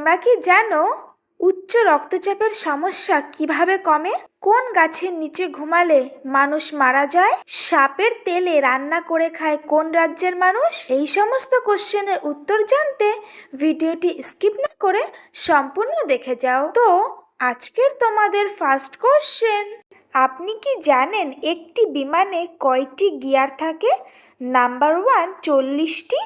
তোমরা কি জানো উচ্চ রক্তচাপের সমস্যা কীভাবে কমে? কোন গাছের নিচে ঘুমালে মানুষ মারা যায়? সাপের তেলে রান্না করে খায় কোন রাজ্যের মানুষ? এই সমস্ত কোশ্চেনের উত্তর জানতে ভিডিওটি স্কিপ না করে সম্পূর্ণ দেখে যাও। তো, আজকের তোমাদের ফার্স্ট কোশ্চেন আপনি কি জানেন একটি বিমানে কয়টি গিয়ার থাকে? নাম্বার ওয়ান চল্লিশটি,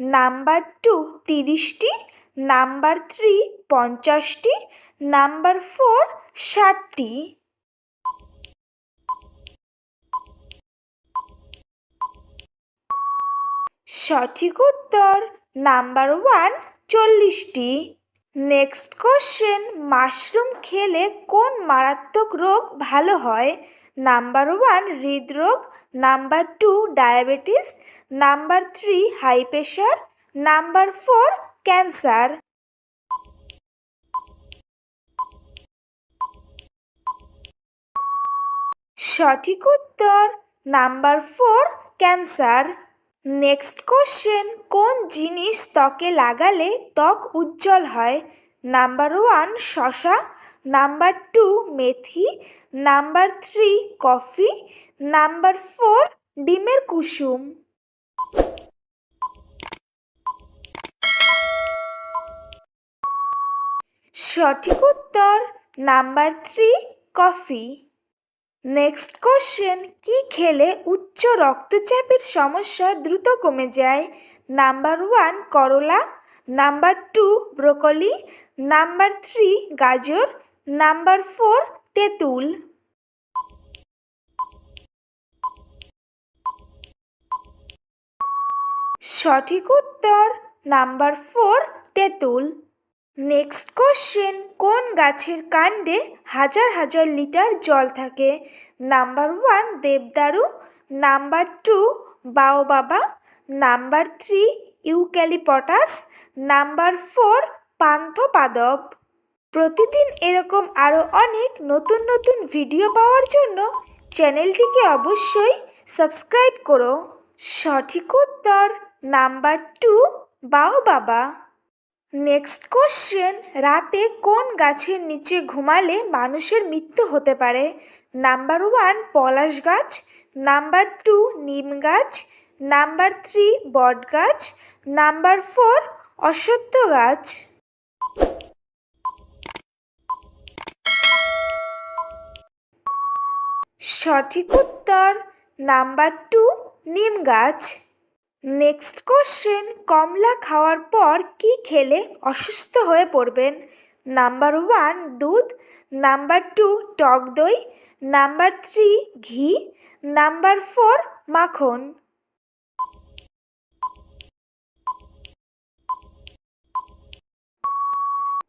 নাম্বার টু তিরিশটি নাম্বার থ্রি পঞ্চাশটি, নাম্বার ফোর ষাটটি। সঠিক উত্তর নাম্বার ওয়ান চল্লিশটি। নেক্সট কোশ্চেন, মাশরুম খেলে কোন মারাত্মক রোগ ভালো হয়? নাম্বার ওয়ান হৃদরোগ, number two diabetes, number three high pressure number four cancer. সঠিক উত্তর number four, cancer. Next question, কোন জিনিস ত্বকে লাগালে ত্বক উজ্জ্বল হয়? নাম্বার ওয়ান, শশা। নাম্বার টু, মেথি। Number three, coffee. Number four, ডিমের কুসুম। সঠিক উত্তর number three coffee. Next question কি খেলে উচ্চ রক্তচাপের সমস্যা দ্রুত কমে যায়? নাম্বার ওয়ান করলা। Number two broccoli. Number three গাজর। নাম্বার ফোর তেঁতুল। সঠিক উত্তর নাম্বার ফোর তেঁতুল। নেক্সট কোশ্চেন কোন গাছের কাণ্ডে হাজার হাজার লিটার জল থাকে? নাম্বার ওয়ান দেবদারু। নাম্বার টু বাবা number three eucalyptus. Number four পান্থপাদব প্রতিদিন এরকম আরও অনেক নতুন নতুন ভিডিও পাওয়ার জন্য চ্যানেলটিকে অবশ্যই সাবস্ক্রাইব করো। সঠিক উত্তর নাম্বার টু বাবা নেক্সট কোশ্চেন রাতে কোন গাছের নিচে ঘুমালে মানুষের মৃত্যু হতে পারে? নাম্বার ওয়ান পলাশ গাছ। নাম্বার টু নিম গাছ। নাম্বার থ্রি বট গাছ। নাম্বার ফোর অশ্বত্থ গাছ। সঠিক উত্তর নাম্বার টু নিম গাছ। নেক্সট কোশ্চেন কমলা খাওয়ার পর কি খেলে অসুস্থ হয়ে পড়বেন? নাম্বার ওয়ান দুধ. নাম্বার টু টক দই. নাম্বার থ্রি ঘি. নাম্বার ফোর মাখন.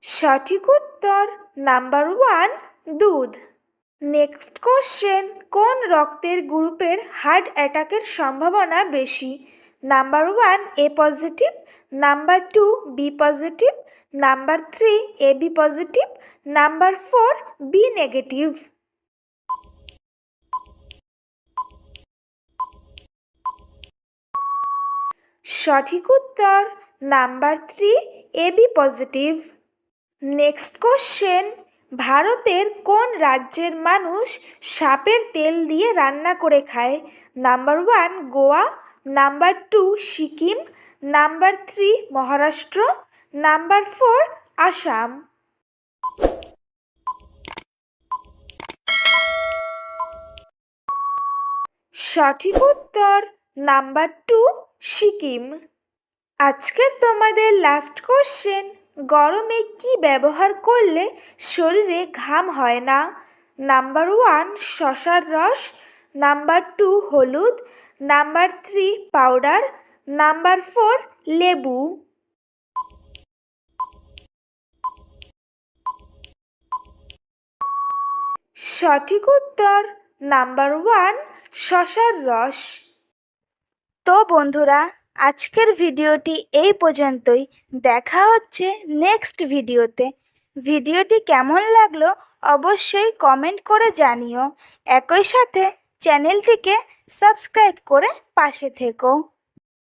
সঠিক উত্তর নাম্বার ওয়ান দুধ. নেক্সট কোশ্চেন কোন রক্তের গ্রুপের হার্ট অ্যাটাকের সম্ভাবনা বেশি? Number one A positive number two B positive number three A B positive number four B negative সঠিক উত্তর number three A B positive next question ভারতের কোন রাজ্যের মানুষ সাপের তেল দিয়ে রান্না করে খায়? Number one Goa. Number two Sikkim, number three Maharashtra, number four Assam. সঠিক উত্তর নাম্বার টু সিকিম। আজকের তোমাদের লাস্ট কোশ্চেন গরমে কি ব্যবহার করলে শরীরে ঘাম হয় না? নাম্বার ওয়ান শশার রস নাম্বার টু হলুদ, number three powder, number four লেবু। সঠিক উত্তর নাম্বার ওয়ান শশার রস। তো বন্ধুরা, আজকের ভিডিওটি এই পর্যন্তই। দেখা হচ্ছে নেক্সট ভিডিওতে। ভিডিওটি কেমন লাগল অবশ্যই কমেন্ট করে জানিও। একই সাথে চ্যানেলটিকে সাবস্ক্রাইব করে পাশে থেকো।